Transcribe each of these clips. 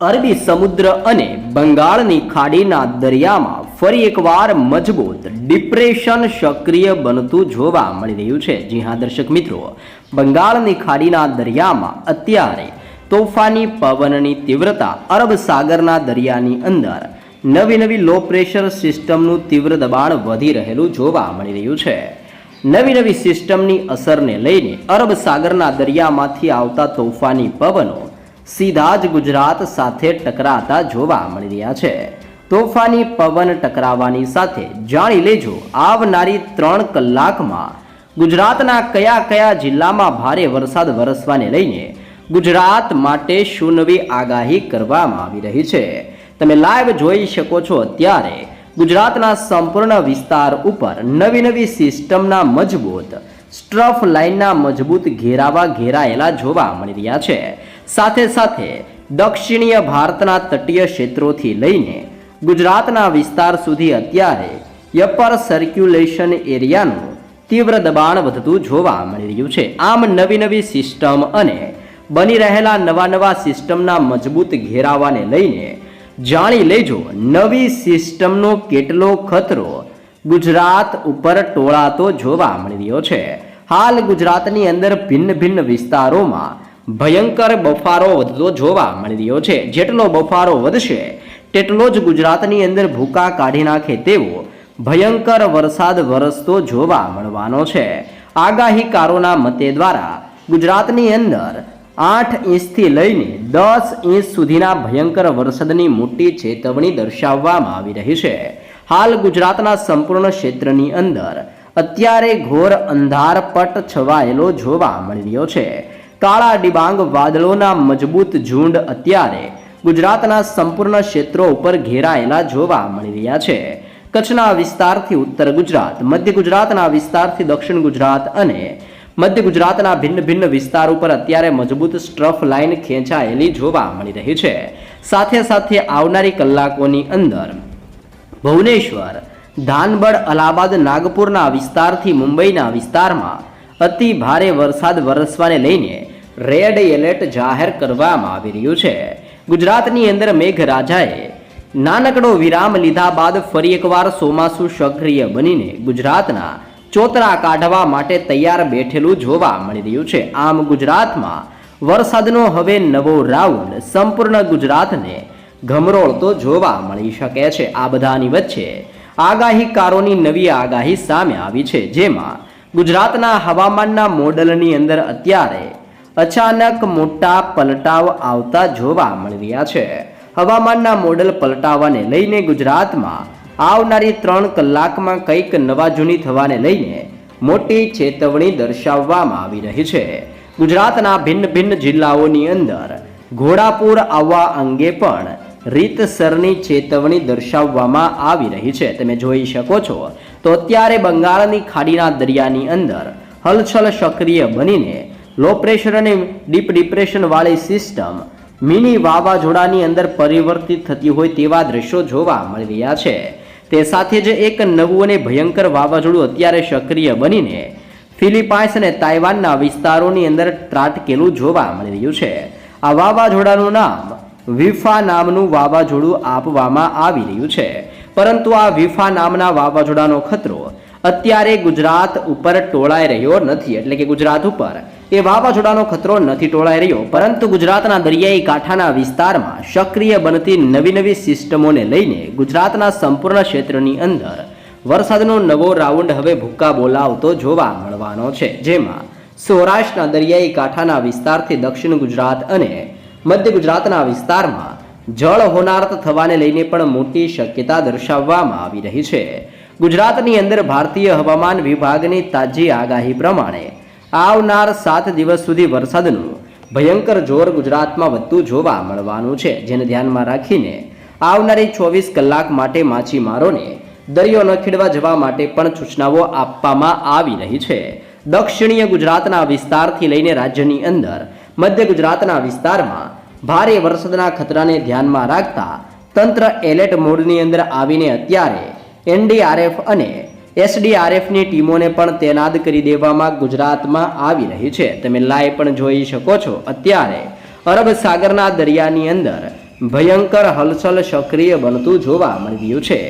અરબી સમુદ્ર અને બંગાળની ખાડીના દરિયામાં ફરી એકવાર મજબૂત ડિપ્રેશન સક્રિય બનતું જોવા મળી રહ્યું છે. જી હા, દર્શક મિત્રો, બંગાળની ખાડીના દરિયામાં અત્યારે તોફાની પવનની તીવ્રતા અરબ સાગરના દરિયાની અંદર નવી નવી લો પ્રેશર સિસ્ટમનું તીવ્ર દબાણ વધી રહેલું જોવા મળી રહ્યું છે. નવી નવી સિસ્ટમની અસરને લઈને અરબ સાગરના દરિયામાંથી આવતા તોફાની પવનો સીધા જ ગુજરાત સાથે ટકરાતા જોવા મળી રહ્યા છે. તોફાની પવન ટકરાવાની સાથે જાણી લેજો, આવનારી ત્રણ કલાકમાં ગુજરાતના કયા કયા જિલ્લામાં ભારે વરસાદ વરસવાને લઈને ગુજરાત માટે શું આગાહી કરવામાં આવી રહી છે. તમે લાઈવ જોઈ શકો છો અત્યારે ગુજરાતના સંપૂર્ણ વિસ્તાર ઉપર નવી નવી સિસ્ટમના મજબૂત, સ્ટ્રફ લાઇનના મજબૂત ઘેરાવા ઘેરાયેલા જોવા મળી રહ્યા છે. સાથે સાથે દક્ષિણીય ભારતના તટીય ક્ષેત્રોથી લઈને ગુજરાતના વિસ્તાર સુધી અત્યારે યપર સર્ક્યુલેશન એરિયાનું તીવ્ર દબાણ વધતું જોવા મળી રહ્યું છે. આમ નવી નવી સિસ્ટમ અને બની રહેલા નવા નવા સિસ્ટમના મજબૂત ઘેરાવાને લઈને જાણી લેજો નવી સિસ્ટમનો કેટલો ખતરો ગુજરાત ઉપર ટોળાતો જોવા મળી રહ્યો છે. હાલ ગુજરાતની અંદર ભિન્ન ભિન્ન વિસ્તારોમાં ભયંકર બફારો વધતો જોવા મળી રહ્યો છે. જેટલો બફારો વધશે, તેટલો જ ગુજરાતની અંદર ભૂકા કાઢી નાખે તેવો ભયંકર વરસાદ વરસતો જોવા મળવાનો છે. આગાહીકારોના મતે દ્વારા ગુજરાતની અંદર આઠ ઇંચથી લઈને દસ ઇંચ સુધીના ભયંકર વરસાદની મોટી ચેતવણી દર્શાવવામાં આવી રહી છે. હાલ ગુજરાતના સંપૂર્ણ ક્ષેત્રની અંદર અત્યારે ઘોર અંધારપટ છવાયેલો જોવા મળી રહ્યો છે. કાળા ડિબાંગ વાદળોના મજબૂત ઝુંડ અત્યારે ગુજરાતના સંપૂર્ણ ક્ષેત્રો ઉપર ઘેરાયેલા જોવા મળી રહ્યા છે. કચ્છના વિસ્તારથી ઉત્તર ગુજરાત, મધ્ય ગુજરાતના વિસ્તારથી દક્ષિણ ગુજરાત અને મધ્ય ગુજરાતના ભિન્ન ભિન્ન વિસ્તાર ઉપર અત્યારે મજબૂત સ્ટ્રફ લાઇન ખેંચાયેલી જોવા મળી રહી છે. સાથે સાથે આવનારી કલાકોની અંદર ભુવનેશ્વર ધાનબડ અલ્હાબાદ, નાગપુરના વિસ્તારથી મુંબઈના વિસ્તારમાં અતિ ભારે વરસાદ વરસવાને લઈને રેડ એલર્ટ જાહેર કરવામાં આવી રહ્યું છે. ગુજરાતની અંદર મેઘરાજાએ નાનકડો વિરામ લીધા બાદ ફરી એકવાર ચોમાસુ સક્રિય બનીને ગુજરાતના ચોતરા કાઢવા માટે તૈયાર બેઠેલું જોવા મળી રહ્યું છે. આમ ગુજરાતમાં વરસાદનો હવે નવો રાઉન્ડ સંપૂર્ણ ગુજરાતને ગમરોળતો જોવા મળી શકે છે. આ બધાની વચ્ચે આગાહીકારોની નવી આગાહી સામે આવી છે. જેમાં ગુજરાતના હવામાનના મોડલની અંદર અત્યારે અચાનક મોટા પલટાવ આવતા જોવા મળી રહ્યા છે. હવામાનના મોડલ પલટાવાને લઈને ગુજરાતમાં આવનારી ત્રણ કલાકમાં કંઈક નવા જૂની થવાને લઈને મોટી ચેતવણી દર્શાવવામાં આવી રહી છે. ગુજરાતના ભિન્ન ભિન્ન જિલ્લાઓની અંદર ઘોડાપુર આવવા અંગે પણ રીતસરની ચેતવણી દર્શાવવામાં આવી રહી છે. તમે જોઈ શકો છો, તો અત્યારે બંગાળની ખાડીના દરિયાની અંદર હલચલ સક્રિય બનીને લો પ્રેશર અને ડીપ ડિપ્રેશન વાળી સિસ્ટમ મિની વાવાઝોડાની અંદર પરિવર્તિત થતી હોય તેવા દ્રશ્યો જોવા મળી રહ્યા છે. તે સાથે જ એક નવું અને ભયંકર વાવાઝોડું અત્યારે સક્રિય બનીને ફિલિપાઇન્સ અને તાઇવાનના વિસ્તારોની અંદર ત્રાટકેલું જોવા મળી રહ્યું છે. આ વાવાઝોડાનું નામ વિફા નામનું વાવાઝોડું આપવામાં આવી રહ્યું છે. પરંતુ આ વિફા નામના વાવાઝોડાનો ખતરો અત્યારે ગુજરાત ઉપર ટોળાઈ રહ્યો નથી. એટલે કે ગુજરાત ઉપર એ વાવાઝોડાનો ખતરો નથી ટોળાઈ રહ્યો, પરંતુ ગુજરાતના દરિયાઈ કાંઠાના વિસ્તારમાં સક્રિય બનતી નવી નવી સિસ્ટમોને લઈને ગુજરાતના સંપૂર્ણ ક્ષેત્રની અંદર વરસાદનો નવો રાઉન્ડ હવે ભૂક્કા બોલાવતો જોવા મળવાનો છે, જેમાં સૌરાષ્ટ્રના દરિયાઈ કાંઠાના વિસ્તારથી દક્ષિણ ગુજરાત અને મધ્ય ગુજરાતના વિસ્તારમાં જળ હોનારત થવાને લઈને પણ મોટી શક્યતા દર્શાવવામાં આવી રહી છે. ગુજરાતની અંદર ભારતીય હવામાન વિભાગની તાજી આગાહી પ્રમાણે આવનાર સાત દિવસ સુધી વરસાદનું ભયંકર જોર ગુજરાતમાં વધતું જોવા મળવાનું છે, જેને ધ્યાનમાં રાખીને આવનારી ચોવીસ કલાક માટે માછીમારોને દરિયો ન ખેડવા જવા માટે પણ સૂચનાઓ આપવામાં આવી રહી છે. દક્ષિણીય ગુજરાતના વિસ્તારથી લઈને રાજ્યની અંદર મધ્ય ગુજરાતના વિસ્તારમાં ભારે વરસાદના ખતરાને ધ્યાનમાં રાખતા તંત્ર એલર્ટ મોડની અંદર આવીને અત્યારે એનડીઆરએફ અને એસડીઆરએફની ટીમોને પણ તૈનાત કરી દેવામાં ગુજરાતમાં આવી રહી છે. તમે લાઈવ પણ જોઈ શકો છો. અત્યારે અરબ સાગરના દરિયાની અંદર ભયંકર હલચલ સક્રિય બનતું જોવા મળી રહ્યું છે.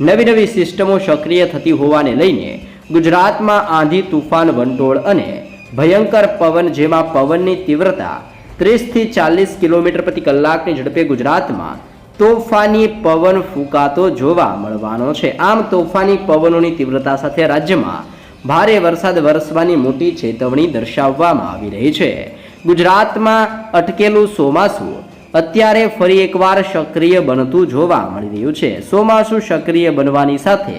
નવી નવી સિસ્ટમો સક્રિય થતી હોવાને લઈને ગુજરાતમાં આંધી તુફાન વંટોળ અને ભયંકર પવન જેમાં પવનની તીવ્રતા ત્રીસથી ચાલીસ કિલોમીટર પ્રતિ કલાકની ઝડપે ગુજરાતમાં તોફાની પવન ફૂંકાતો જોવા મળવાનો છે. આમ તોફાની પવનોની તીવ્રતા સાથે રાજ્યમાં ભારે વરસાદ વરસવાની મોટી ચેતવણી દર્શાવવામાં આવી રહી છે. ગુજરાતમાં અટકેલું ચોમાસું અત્યારે ફરી એકવાર સક્રિય બનતું જોવા મળી રહ્યું છે. ચોમાસું સક્રિય બનવાની સાથે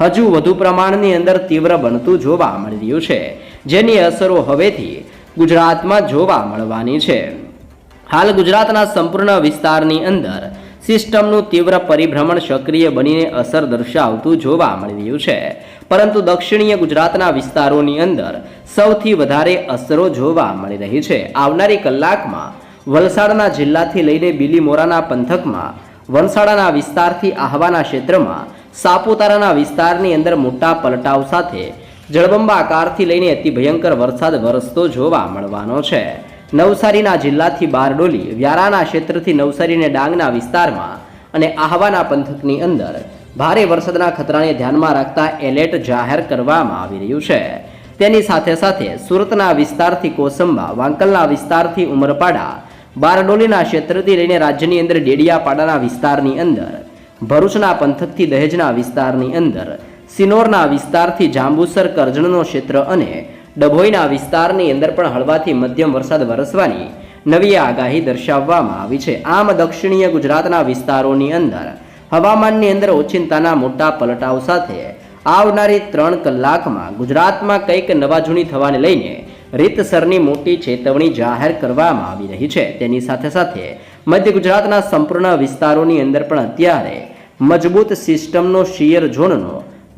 હજુ વધુ પ્રમાણની અંદર તીવ્ર બનતું જોવા મળી રહ્યું છે. જેની અસરો હવેથી ગુજરાતમાં જોવા મળવાની છે. હાલ ગુજરાતના સંપૂર્ણ વિસ્તારની અંદર સિસ્ટમનું તીવ્ર પરિભ્રમણ સક્રિય બનીને અસર દર્શાવતું જોવા મળી રહ્યું છે. પરંતુ દક્ષિણીય ગુજરાતના વિસ્તારોની અંદર સૌથી વધારે અસરો જોવા મળી રહી છે. આવનારી કલાકમાં વલસાડના જિલ્લાથી લઈને બિલીમોરાના પંથકમાં વલસાડાના વિસ્તારથી આહવાના ક્ષેત્રમાં, સાપુતારાના વિસ્તારની અંદર મોટા પલટાવ સાથે જળબંબાકારથી લઈને અતિ ભયંકર વરસાદ વરસતો જોવા મળવાનો છે. નવસારીના જિલ્લાથી બારડોલી, વ્યારાના ક્ષેત્રથી નવસારીને ડાંગના વિસ્તારમાં અને આહવાના પંથકની અંદર ભારે વરસાદના ખતરાને ધ્યાનમાં રાખતા એલર્ટ જાહેર કરવામાં આવી રહ્યું છે. તેની સાથે સાથે સુરતના વિસ્તારથી કોસંબા, વાંકલના વિસ્તારથી ઉમરપાડા, બારડોલીના ક્ષેત્રથી લઈને રાજ્યની અંદર ડેડિયાપાડાના વિસ્તારની અંદર, ભરૂચના પંથકથી દહેજના વિસ્તારની અંદર, સિનોરના વિસ્તારથી જાંબુસર, કરજણનો ક્ષેત્ર અને ડભોઈના વિસ્તારની અંદર પણ હળવાથી મધ્યમ વરસાદ વરસવાની નવી આગાહી દર્શાવવામાં આવી છે. આમ દક્ષિણીય ગુજરાતના વિસ્તારોની અંદર હવામાનની અંદર ઓચિંતાના મોટા પલટાવ સાથે આવનારી ત્રણ કલાકમાં ગુજરાતમાં કંઈક નવાજૂની થવાને લઈને રીતસરની મોટી ચેતવણી જાહેર કરવામાં આવી રહી છે. તેની સાથે સાથે મધ્ય ગુજરાતના સંપૂર્ણ વિસ્તારોની અંદર પણ અત્યારે મજબૂત સિસ્ટમનો શિયર ઝોનનો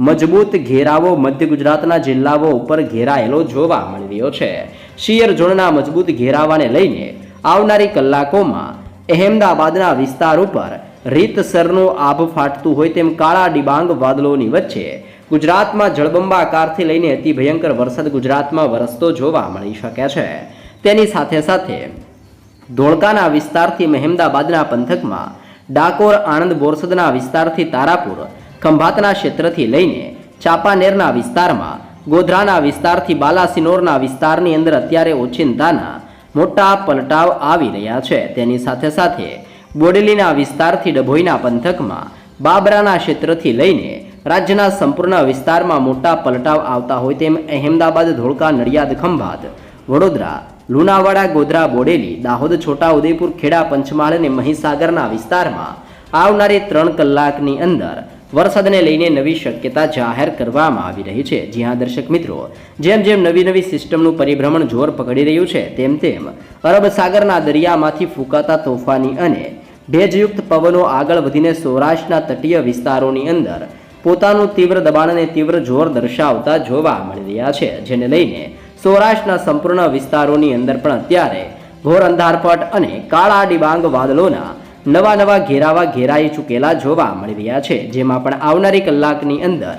મજબૂત ઘેરાવો મધ્ય ગુજરાતના જિલ્લાઓ ઉપર ઘેરાયેલો જોવા મળી રહ્યો છે. શિયર ઝોનના મજબૂત ઘેરાવાને લઈને આવનારી કલાકોમાં અહેમદાબાદના વિસ્તાર ઉપર રીતસરનું આભ ફાટતું હોય તેમ કાળા ડિબાંગ વાદળોની વચ્ચે ગુજરાતમાં જળબંબાકારથી લઈને અતિ ભયંકર વરસાદ ગુજરાતમાં વરસતો જોવા મળી શકે છે. તેની સાથે સાથે ધોળકાના વિસ્તારથી મહેમદાબાદના પંથકમાં ડાકોર આણંદ બોરસદના વિસ્તારથી તારાપુર ખંભાતના ક્ષેત્રથી લઈને ચાંપાનેરના વિસ્તારમાં, ગોધરાના વિસ્તારથી બાલાસિનોરના વિસ્તારની અંદર અત્યારે ઓચિંતાના મોટા પલટાવ આવી રહ્યા છે. તેની સાથે સાથે બોડેલીના વિસ્તારથી ડભોઈના પંથકમાં, બાબરાના ક્ષેત્રથી લઈને રાજ્યના સંપૂર્ણ વિસ્તારમાં મોટા પલટાવ આવતા હોય તેમ અહેમદાબાદ, ધોળકા, નડિયાદ, ખંભાત, વડોદરા, લુણાવાડા, ગોધરા, બોડેલી, દાહોદ, છોટાઉદેપુર, ખેડા, પંચમહાલ અને મહીસાગરના વિસ્તારમાં આવનારી ત્રણ કલાકની અંદર વરસાદને લઈને નવી શક્યતા જાહેર કરવામાં આવી રહી છે. જી દર્શક મિત્રો, જેમ જેમ નવી નવી સિસ્ટમનું પરિભ્રમણ જોર પકડી રહ્યું છે, તેમ તેમ અરબ સાગરના દરિયામાંથી ફૂંકાતા તોફાની અને ભેજયુક્ત પવનો આગળ વધીને સૌરાષ્ટ્રના તટીય વિસ્તારોની અંદર પોતાનું તીવ્ર દબાણ અને તીવ્ર જોર દર્શાવતા જોવા મળી રહ્યા છે, જેને લઈને સૌરાષ્ટ્રના સંપૂર્ણ વિસ્તારોની અંદર પણ અત્યારે ઘોર અંધારપટ અને કાળા ડિબાંગ વાદળોના નવા નવા ઘેરાવા ઘેરાઈ ચૂકેલા જોવા મળી રહ્યા છે, જેમાં પણ આવનારી કલાકની અંદર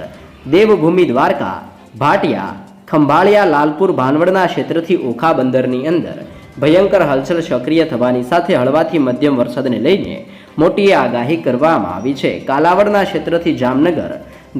દેવભૂમિ દ્વારકા, ભાટિયા, ખંભાળિયા, લાલપુર, ભાનવડના ક્ષેત્રથી ઓખા બંદરની અંદર ભયંકર હલચલ સક્રિય થવાની સાથે હળવાથી મધ્યમ વરસાદને લઈને મોટી આગાહી કરવામાં આવી છે. કાલાવડના ક્ષેત્રથી જામનગર,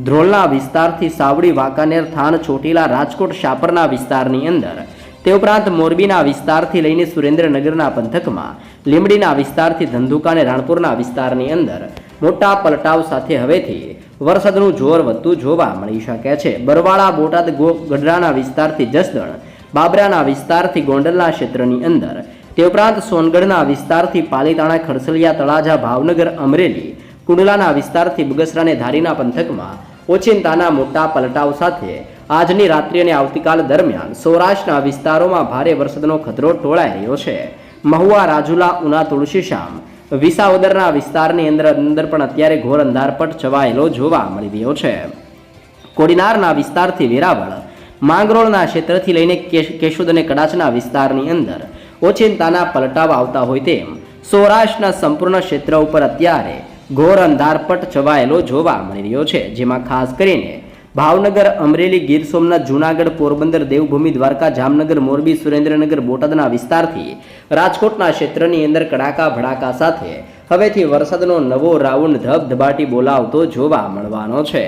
ધ્રોલના વિસ્તારથી સાવડી, વાંકાનેર, થાન, ચોટીલા, રાજકોટ, શાપરના વિસ્તારની અંદર તે ઉપરાંત મોરબીના વિસ્તારથી લઈને સુરેન્દ્રનગરના પંથકમાં, લીંબડીના વિસ્તારથી ધંધુકા અને રાણપુરના વિસ્તારની અંદર મોટા પલટાવ સાથે હવેથી વરસાદનું જોર વધતું જોવા મળી શકે છે. બરવાળા, બોટાદ ગઢડાના વિસ્તારથી જસદણ, બાબરાના વિસ્તારથી ગોંડલના ક્ષેત્રની અંદર, તે ઉપરાંત સોનગઢના વિસ્તારથી પાલીતાણા ખડસલિયા તળાજા, ભાવનગર, અમરેલી, કુંડલાના વિસ્તારથી બગસરા અને ધારીના પંથકમાં ઓચિંતાના મોટા પલટાવ સાથે આજની રાત્રિ અને આવતીકાલ દરમિયાન સૌરાષ્ટ્રના વિસ્તારોમાં ભારે વરસાદનો ખતરો ટોળાઈ રહ્યો છે. મહુવા, રાજુલા, ઉના તુલસીશ્યામ વિસાવદરના વિસ્તારની અંદર અંદર પણ અત્યારે ઘોર અંધારપટ છવાયેલો જોવા મળી રહ્યો છે. કોડીનારના વિસ્તારથી વેરાવળ, માંગરોળના ક્ષેત્રથી લઈને કેશ- કેશોદ અને કડાચના વિસ્તારની અંદર ઓચિંતાના પલટાવ આવતા હોય તેમ સૌરાષ્ટ્રના સંપૂર્ણ ક્ષેત્ર ઉપર અત્યારે ઘોર અંધારપટ છવાયેલો જોવા મળી રહ્યો છે, જેમાં ખાસ કરીને ભાવનગર અમરેલી ગીર સોમનાથ જૂનાગઢ પોરબંદર દેવભૂમિ દ્વારકા જામનગર મોરબી સુરેન્દ્રનગર બોટાદના વિસ્તારથી રાજકોટના ક્ષેત્રની અંદર કડાકા ભડાકા સાથે હવેથી વરસાદનો નવો રાઉન્ડ ધબધબાટી બોલાવતો જોવા મળવાનો છે.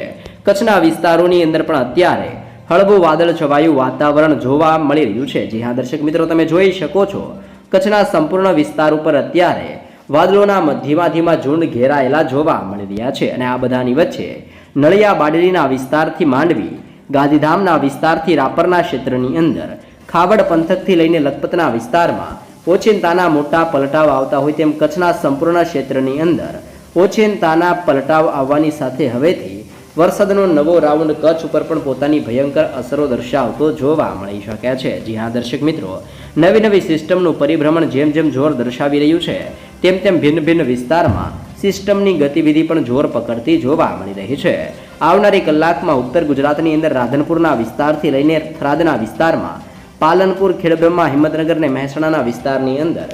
કચ્છના વિસ્તારોની અંદર પણ અત્યારે હળવું વાદળ છવાયું વાતાવરણ જોવા મળી રહ્યું છે. જી દર્શક મિત્રો, તમે જોઈ શકો છો. કચ્છના સંપૂર્ણ વિસ્તાર ઉપર અત્યારે વાદળોના ધીમા ધીમા ઝુંડ ઘેરાયેલા જોવા મળી રહ્યા છે અને આ બધાની વચ્ચે નળિયા બાડરીના વિસ્તારથી માંડવી, ગાંધીધામના વિસ્તારથી રાપરના ક્ષેત્રની અંદર, ખાવડ પંથકથી લઈને લખપતના વિસ્તારમાં ઓચિંતાના મોટા પલટાવ આવતા હોય તેમ કચ્છના સંપૂર્ણ ક્ષેત્રની અંદર ઓચિંતાના પલટાવ આવવાની સાથે હવેથી વરસાદનો નવો રાઉન્ડ કચ્છ ઉપર પણ પોતાની ભયંકર અસરો દર્શાવતો જોવા મળી શકે છે. જી હા, દર્શક મિત્રો, નવી નવી સિસ્ટમનું પરિભ્રમણ જેમ જેમ જોર દર્શાવી રહ્યું છે, તેમ તેમ ભિન્ન ભિન્ન વિસ્તારમાં સિસ્ટમની ગતિવિધિ પણ જોર પકડતી જોવા મળી રહી છે. આવનારી કલાકમાં ઉત્તર ગુજરાતની અંદર રાધનપુરના વિસ્તારથી લઈને થરાદના વિસ્તારમાં, પાલનપુર, ખેડબ્રહ્મા, હિંમતનગર અને મહેસાણાના વિસ્તારની અંદર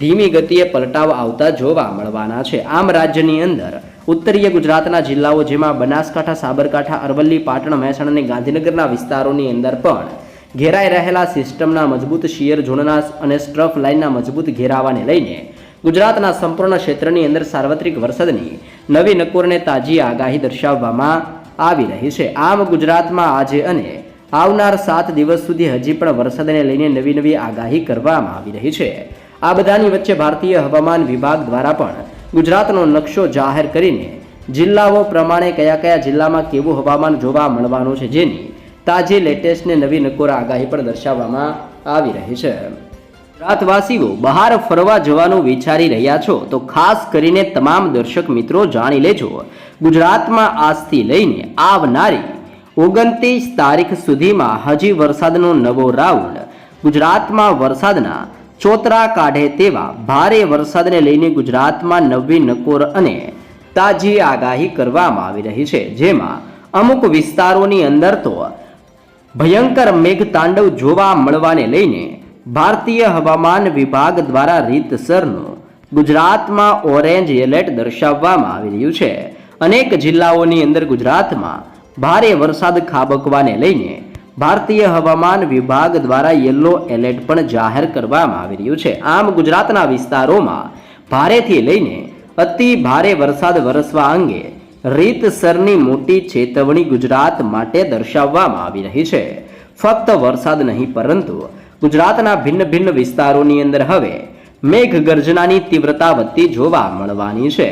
ધીમી ગતિએ પલટાવ આવતા જોવા મળવાના છે. આમ રાજ્યની અંદર ઉત્તરીય ગુજરાતના જિલ્લાઓ જેમાં બનાસકાંઠા, સાબરકાંઠા, અરવલ્લી, પાટણ, મહેસાણા અને ગાંધીનગરના વિસ્તારોની અંદર પણ ઘેરાઈ રહેલા સિસ્ટમના મજબૂત શિયર ઝોનના અને સ્ટ્રફ લાઇનના મજબૂત ઘેરાવાને લઈને ગુજરાતના સંપૂર્ણ ક્ષેત્રની અંદર સાર્વત્રિક વરસાદની નવી નકોરને તાજી આગાહી દર્શાવવામાં આવી રહી છે. આમ ગુજરાતમાં આજે અને આવનાર સાત દિવસ સુધી હજી પણ વરસાદને લઈને નવી નવી આગાહી કરવામાં આવી રહી છે. આ બધાની વચ્ચે ભારતીય હવામાન વિભાગ દ્વારા પણ ગુજરાતનો નકશો જાહેર કરીને જિલ્લાઓ પ્રમાણે કયા કયા જિલ્લામાં કેવું હવામાન જોવા મળવાનું છે જેની તાજી લેટેસ્ટને નવી નકોર આગાહી પણ દર્શાવવામાં આવી રહી છે. ગુજરાતવાસીઓ બહાર ફરવા જવાનું વિચારી રહ્યા છો તો ખાસ કરીને તમામ દર્શક મિત્રો જાણી લેજો. ગુજરાતમાં આજથી લઈને આવનારી ઓગણત્રીસ તારીખ સુધીમાં હજી વરસાદનો નવો રાઉન્ડ. ગુજરાતમાં વરસાદના ચોતરા કાઢે તેવા ભારે વરસાદને લઈને ગુજરાતમાં નવી નકોર અને તાજી આગાહી કરવામાં આવી રહી છે. જેમાં અમુક વિસ્તારોની અંદર તો ભયંકર મેઘતાંડવ જોવા મળવાને લઈને ભારતીય હવામાન વિભાગ દ્વારા રીતસરનું ગુજરાતમાં ઓરેન્જ એલર્ટ દર્શાવવામાં આવી રહ્યું છે. અનેક જિલ્લાઓની અંદર ગુજરાતમાં ભારે વરસાદ ખાબકવાને લઈને ભારતીય હવામાન વિભાગ દ્વારા યલો એલર્ટ પણ જાહેર કરવામાં આવી રહ્યું છે. આમ ગુજરાતના વિસ્તારોમાં ભારેથી લઈને અતિ ભારે વરસાદ વરસવા અંગે રીતસરની મોટી ચેતવણી ગુજરાત માટે દર્શાવવામાં આવી રહી છે. ફક્ત વરસાદ નહીં, પરંતુ ગુજરાતના ભિન્ન ભિન્ન વિસ્તારોની અંદર હવે મેઘગર્જનાની તીવ્રતા વધતી જોવા મળવાની છે.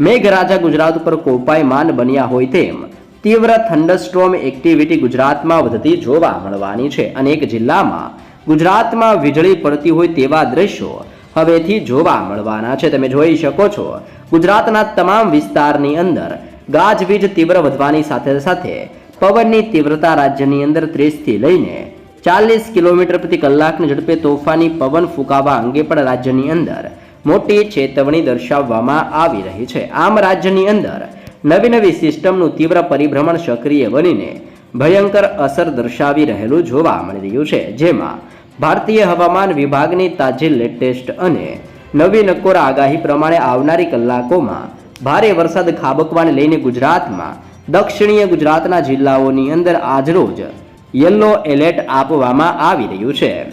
મેઘરાજા ગુજરાત ઉપર કોપાયમાન બન્યા હોય તેમ તીવ્ર થંડરસ્ટ્રોમ એક્ટિવિટી ગુજરાતમાં વધતી જોવા મળવાની છે અનેક જિલ્લામાં ગુજરાતમાં વીજળી પડતી હોય તેવા દ્રશ્યો હવેથી જોવા મળવાના છે. તમે જોઈ શકો છો, ગુજરાતના તમામ વિસ્તારની અંદર ગાજવીજ તીવ્ર વધવાની સાથે સાથે પવનની તીવ્રતા રાજ્યની અંદર ત્રીસથી લઈને ચાલીસ કિલોમીટર પ્રતિ કલાકની ઝડપે તોફાની પવન ફૂંકાવા અંગે પણ રાજ્યની અંદર મોટી ચેતવણી દર્શાવવામાં આવી રહી છે. આમ રાજ્યની અંદર નવી નવી સિસ્ટમનું તીવ્ર પરિભ્રમણ સક્રિય બનીને ભયંકર અસર દર્શાવી રહેલું જોવા મળી રહ્યું છે. જેમાં ભારતીય હવામાન વિભાગની તાજી લેટેસ્ટ અને નવી નકોર આગાહી પ્રમાણે આવનારી કલાકોમાં ભારે વરસાદ ખાબકવાને લઈને ગુજરાતમાં દક્ષિણીય ગુજરાતના જિલ્લાઓની અંદર આજરોજ યલો એલર્ટ આપવામાં આવી રહ્યું છે.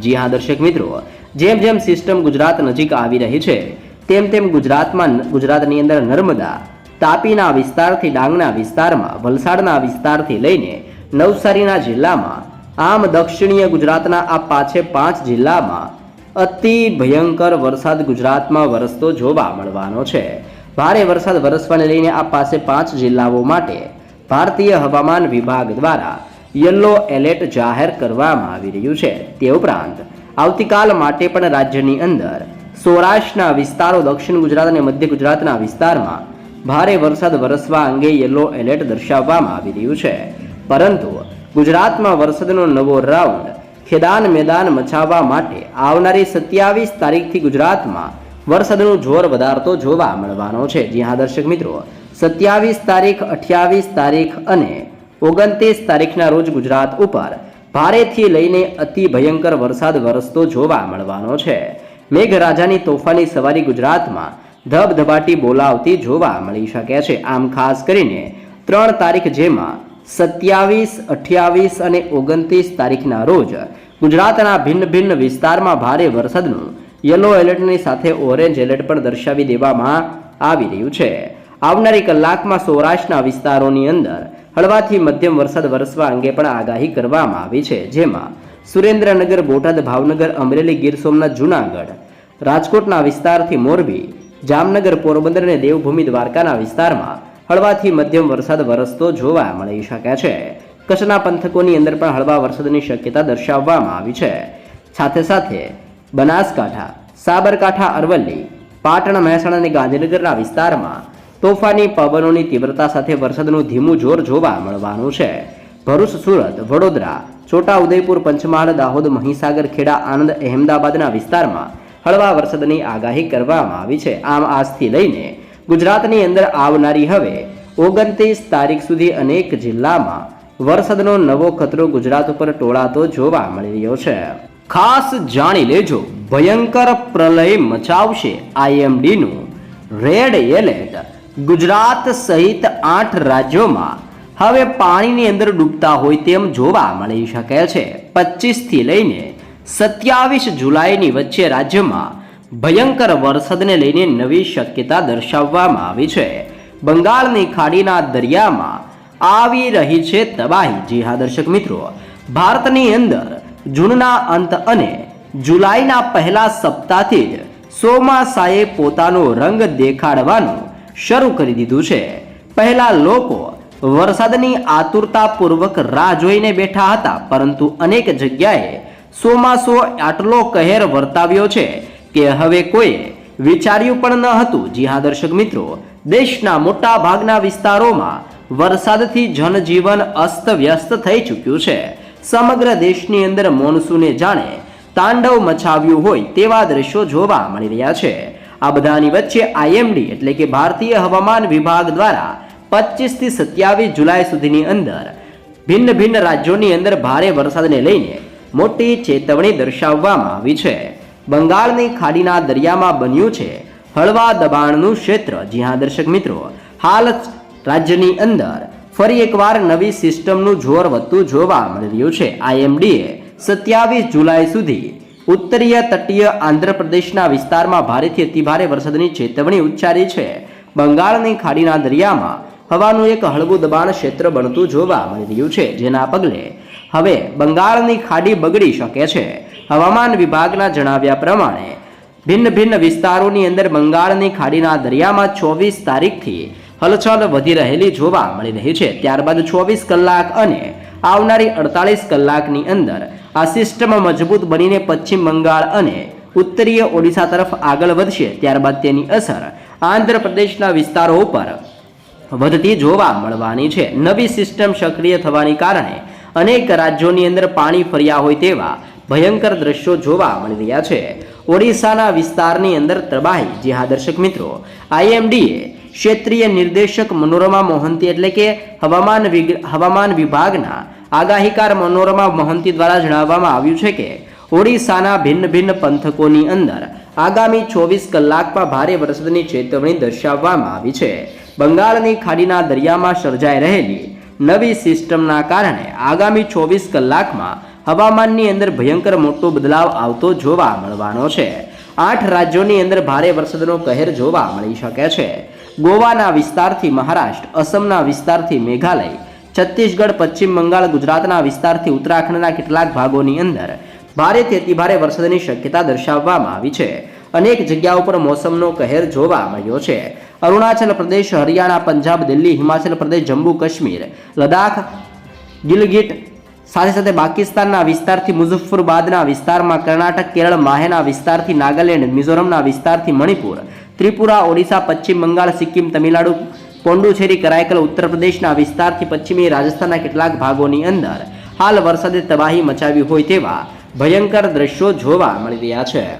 જી હા, દર્શક મિત્રો, જેમ જેમ સિસ્ટમ ગુજરાત નજીક આવી રહી છે, તેમ તેમ ગુજરાતમાં ગુજરાતની અંદર નર્મદા, તાપીના વિસ્તારથી ડાંગના વિસ્તારમાં, વલસાડના વિસ્તારથી લઈને નવસારીના જિલ્લામાં, આમ દક્ષિણીય ગુજરાતના આ પાછે પાંચ જિલ્લામાં અતિ ભયંકર વરસાદ ગુજરાતમાં વરસતો જોવા મળવાનો છે. ભારે વરસાદ વરસવાને લઈને આ પાસે પાંચ જિલ્લાઓ માટે ભારતીય હવામાન વિભાગ દ્વારા યલો એલર્ટ જાહેર કરવામાં આવી રહ્યું છે તે ઉપરાંત આવતીકાલ માટે પણ રાજ્યની અંદર સૌરાષ્ટ્રના વિસ્તારો, દક્ષિણ ગુજરાત અને મધ્ય ગુજરાતના વિસ્તારમાં ભારે વરસાદ વરસવા અંગે યલો એલર્ટ દર્શાવવામાં આવી રહ્યું છે. પરંતુ ગુજરાતમાં વરસાદનો નવો રાઉન્ડ ખેદાન મેદાન મચાવવા માટે આવનારી સત્યાવીસ તારીખથી ગુજરાતમાં વરસાદનું જોર વધારતો જોવા મળવાનો છે. જી હા, દર્શક મિત્રો, સત્યાવીસ તારીખ, અઠ્યાવીસ તારીખ અને ઓગણત્રીસ તારીખના રોજ ગુજરાત ઉપર ભારેથી લઈને અતિ ભયંકર વરસાદ વરસતો જોવા મળવાનો છે. મેઘરાજાની તોફાની સવારી ગુજરાતમાં ધબધબાટી બોલાવતી જોવા મળી શકે છે. આમ ખાસ કરીને ત્રણ તારીખ જેમાં સત્યાવીસ, અઠ્યાવીસ અને ઓગણત્રીસ તારીખના રોજ ગુજરાતના ભિન્ન ભિન્ન વિસ્તારમાં ભારે વરસાદનું યલો એલર્ટની સાથે ઓરેન્જ એલર્ટ પણ દર્શાવી દેવામાં આવી રહ્યું છે. આવનારી કલાકમાં સૌરાષ્ટ્રના વિસ્તારોની અંદર હળવાથી મધ્યમ વરસાદ વરસવા અંગે પણ આગાહી કરવામાં આવી છે. જેમાં સુરેન્દ્રનગર, બોટાદ, ભાવનગર, અમરેલી, ગીર સોમનાથ, જુનાગઢ, રાજકોટના વિસ્તારથી મોરબી, જામનગર, પોરબંદર અને દેવભૂમિ દ્વારકાના વિસ્તારમાં હળવાથી મધ્યમ વરસાદ વરસતો જોવા મળી શકે છે. કચ્છના પંથકોની અંદર પણ હળવા વરસાદની શક્યતા દર્શાવવામાં આવી છે. સાથે સાથે બનાસકાંઠા, સાબરકાંઠા, અરવલ્લી, પાટણ, મહેસાણા અને ગાંધીનગરના વિસ્તારમાં તોફાની પવનોની તીવ્રતા સાથે વરસાદનું ધીમું જોર જોવા મળવાનું છે. ભરૂચ, સુરત, વડોદરા છોટા ઉદયપુર પંચમહાલ, દાહોદ, મહીસાગર, ખેડા, આણંદ, અહેમદાબાદના વિસ્તારમાં હળવા વરસાદની આગાહી કરવામાં આવી છે. આમ આજથી લઈને ગુજરાતની અંદર આવનારી હવે ઓગણત્રીસ તારીખ સુધી અનેક જિલ્લામાં વરસાદનો નવો ખતરો ગુજરાત ઉપર ટોળાતો જોવા મળી રહ્યો છે. ખાસ જાણી લેજો, ભયંકર પ્રલય મચાવશે આઈએમડીનું રેડ એલર્ટ. ગુજરાત સહિત આઠ રાજ્યોમાં હવે પાણીની અંદર ડૂબતા હોય તેમ જોવા મળી શકે છે. પચીસથી લઈને સત્યાવીસ જુલાઈની વચ્ચે રાજ્યમાં ભયંકર વરસાદને લઈને નવી શક્યતા દર્શાવવામાં આવી છે. બંગાળની ખાડીના દરિયામાં આવી રહી છે તબાહી. જી હા, દર્શક મિત્રો, ભારતની અંદર જૂનના અંત અને જુલાઈના પહેલા સપ્તાહથી જ ચોમાસાએ પોતાનો રંગ દેખાડવાનું શરૂ કરી દીધું છે. પહેલા લોકો વરસાદની આતુરતાપૂર્વક રાહ જોઈને બેઠા હતા, પરંતુ અનેક જગ્યાએ સોમાસો આટલો કહેર વર્તાવ્યો છે કે હવે કોઈ વિચાર્યું પણ ન હતું. જી હા, દર્શક મિત્રો, દેશના મોટા ભાગના વિસ્તારોમાં વરસાદથી જનજીવન અસ્તવ્યસ્ત થઈ ચૂક્યું છે. સમગ્ર દેશની અંદર મોનસૂને જાણે તાંડવ મચાવ્યું હોય તેવા દ્રશ્યો જોવા મળી રહ્યા છે. આ બધાની વચ્ચે આઈએમડી એટલે કે ભારતીય હવામાન વિભાગ દ્વારા પચીસથી સત્યાવીસ જુલાઈ સુધીની અંદર ભિન્ન ભિન્ન રાજ્યોની અંદર ભારે વરસાદને લઈને મોટી ચેતવણી દર્શાવવામાં આવી છે. બંગાળની ખાડીના દરિયામાં બન્યું છે હળવા દબાણનું ક્ષેત્ર. જી દર્શક મિત્રો, હાલ રાજ્યની અંદર ફરી એકવાર નવી સિસ્ટમનું જોર વધતું જોવા મળી રહ્યું છે. આઈએમડીએ સત્યાવીસ જુલાઈ સુધી ઉત્તરીય તટીય આંધ્રપ્રદેશના વિસ્તારમાં ભારેથી અતિભારે વરસાદની ચેતવણી ઉચ્ચારી છે. બંગાળની ખાડીના દરિયામાં હવાનું એક હળવું દબાણ ક્ષેત્ર બનતું જોવા મળી રહ્યું છે, જેના પગલે હવે બંગાળની ખાડી બગડી શકે છે. હવામાન વિભાગના જણાવ્યા પ્રમાણે, ભિન્ન ભિન્ન વિસ્તારોની અંદર બંગાળની ખાડીના દરિયામાં ચોવીસ તારીખથી હલચલ વધી રહેલી જોવા મળી રહી છે. ત્યારબાદ ચોવીસ કલાક અને આવનારી અડતાલીસ કલાકની અંદર આ સિસ્ટમ મજબૂત બનીને પશ્ચિમ બંગાળ અને ઉત્તરીય ઓડિશા તરફ આગળ વધશે, ત્યારબાદ તેની અસર આંધ્રપ્રદેશના વિસ્તારો ઉપર વધતી જોવા મળવાની છે. નવી સિસ્ટમ સક્રિય થવાની કારણે અનેક રાજ્યોની અંદર પાણી ફર્યા હોય તેવા ભયંકર દ્રશ્યો જોવા મળી રહ્યા છે. ઓડિશાના વિસ્તારની અંદર તબાહી જી હા દર્શક મિત્રો, આઈએમડીએ ક્ષેત્રીય નિર્દેશક મનોરમા મોહંતી એટલે કે હવામાન વિગ- હવામાન વિભાગના આગાહીકાર મનોરમા મોહંતી દ્વારા જણાવવામાં આવ્યું છે કે, ઓડિશાના ભિન્ન ભિન્ન પંથકોની અંદર આગામી ચોવીસ કલાકમાં ભારે વરસાદની ચેતવણી દર્શાવવામાં આવી છે. બંગાળની ખાડીના દરિયામાં સર્જાઈ રહેલી નવી સિસ્ટમના કારણે આગામી ચોવીસ કલાકમાં હવામાનની અંદર ભયંકર મોટો બદલાવ આવતો જોવા મળવાનો છે. આઠ રાજ્યોની અંદર ભારે વરસાદનો કહેર જોવા મળી શકે છે. ગોવાના વિસ્તારથી મહારાષ્ટ્ર, અસમના વિસ્તારથી મેઘાલય છત્તીસગઢ, પશ્ચિમ બંગાળ, ગુજરાતના વિસ્તારથી ઉત્તરાખંડના કેટલાક ભાગોની અંદર ભારેથી અતિભારે વરસાદની શક્યતા દર્શાવવામાં આવી છે. અનેક જગ્યાઓ પર મોસમનો કહેર જોવા મળ્યો છે. અરુણાચલ પ્રદેશ, હરિયાણા, પંજાબ, દિલ્હી, હિમાચલ પ્રદેશ, જમ્મુ, કાશ્મીર લદાખ ગિલગિટ સાથે સાથે પાકિસ્તાનના વિસ્તારથી મુઝફ્ફરબાદના વિસ્તારમાં કર્ણાટક, કેરળ, માહેના વિસ્તારથી નાગાલેન્ડ, મિઝોરમના વિસ્તારથી મણિપુર, ત્રિપુરા, ઓડિશા, પશ્ચિમ બંગાળ, સિક્કિમ, તમિલનાડુ પોંડુચેરી કરાયકલ ઉત્તર પ્રદેશના વિસ્તારથી પશ્ચિમી રાજસ્થાનના કેટલાક ભાગોની અંદર હાલ વરસાદે તબાહી મચાવી હોય તેવા ભયંકર દ્રશ્યો જોવા મળી રહ્યા છે.